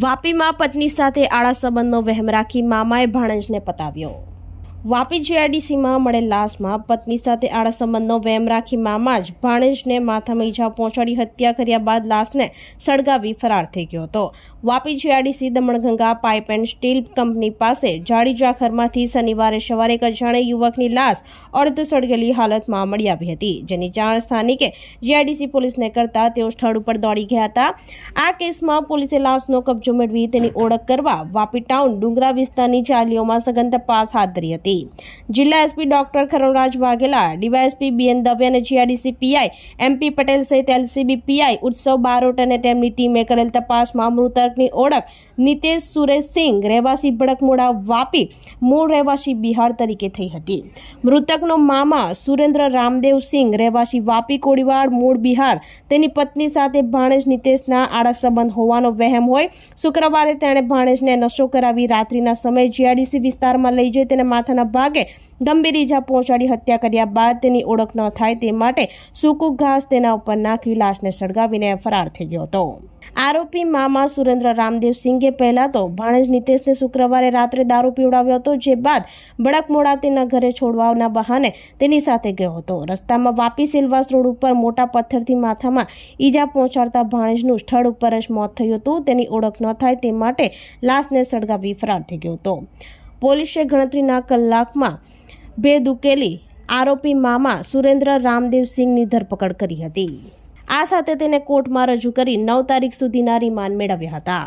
વાપીમાં પત્ની સાથે આડા સંબંધનો વહેમ રાખી મામાએ ભાણેજને પતાવ્યો. વાપી જીઆઈડીસીમાં મળેલ લાશમાં પત્ની સાથે આડા સંબંધનો વહેમ રાખી મામા જ ભાણેજને માથામાં ઈજા પહોંચાડી હત્યા કર્યા બાદ લાશને સળગાવી ફરાર થઈ ગયો હતો. Vapi GIDC Damanganga pipe and steel company પાસે જાડી જાખરમાંથી શનિવારે સવારે એક અજાણે યુવકની લાશ અર્ધ સળગેલી હાલતમાં મળી આવી હતી, જેની જાણ સ્થાનિકે જીઆઈડીસી પોલીસને કરતા તેઓ સ્થળ ઉપર દોડી ગયા હતા. આ કેસમાં પોલીસે લાશનો કબજો મેળવી તેની ઓળખ કરવા વાપી ટાઉન ડુંગરા વિસ્તારની ચાલીઓમાં સઘન તપાસ હાથ ધરી હતી. જિલ્લા SP doctor ખરણરાજ Vaghela, DYSP B N Dave GRDC PI MP Patel સહિત એલસીબી પીઆઈ ઉત્સવ બારોટ અને તેમની ટીમે કરેલ તપાસમાં મૃતકની ઓળખ નિતેશ સુરેશસિંહ, રહેવાસી ભડકમોડા વાપી, મૂળ રહેવાસી બિહાર તરીકે થઈ હતી. મૃતકનો મામા સુરેન્દ્ર રામદેવસિંહ રહેવાસી વાપી કોડીવાડ, મૂળ બિહાર. તેની પત્ની સાથે ભાણેજ નિતેશના આડા સંબંધ હોવાનો વહેમ હોય. શુક્રવારે તેણે ભાણેજને નશો કરાવી રાત્રિના સમયે જીઆરડીસી વિસ્તારમાં લઈ જઈ તેને માથાના ભાગે ગંભીર ઈજા પહોંચાડી હત્યા કર્યા બાદ તેની ઓળખ ન થાય તે માટે સૂકું ઘાસ તેના ઉપર નાખી લાશને સળગાવીને ફરાર થઈ ગયો હતો. આરોપી મામા સુરેન્દ્ર રામદેવ સિંઘે પહેલા તો ભાણેજ નિતેશને શુક્રવારે રાત્રે દારૂ પીવડાવ્યો હતો, જે બાદ બળકમોડા તેના ઘરે છોડવાના બહાને તેની સાથે ગયો હતો. રસ્તામાં વાપી સિલવાસ રોડ ઉપર મોટા પથ્થરથી માથામાં ઈજા પહોંચાડતા ભાણેજનું સ્થળ ઉપર જ મોત થયું હતું. તેની ઓળખ ન થાય તે માટે લાશને સળગાવી ફરાર થઈ ગયો હતો. પોલીસે ગણતરીના કલાકમાં ભેદ ઉકેલી આરોપી મામા સુરેન્દ્ર રામદેવ સિંહની ધરપકડ કરી હતી. આ સાથે તેને કોર્ટમાં રજૂ કરી નવ તારીખ સુધીના રિમાન્ડ મેળવ્યા હતા.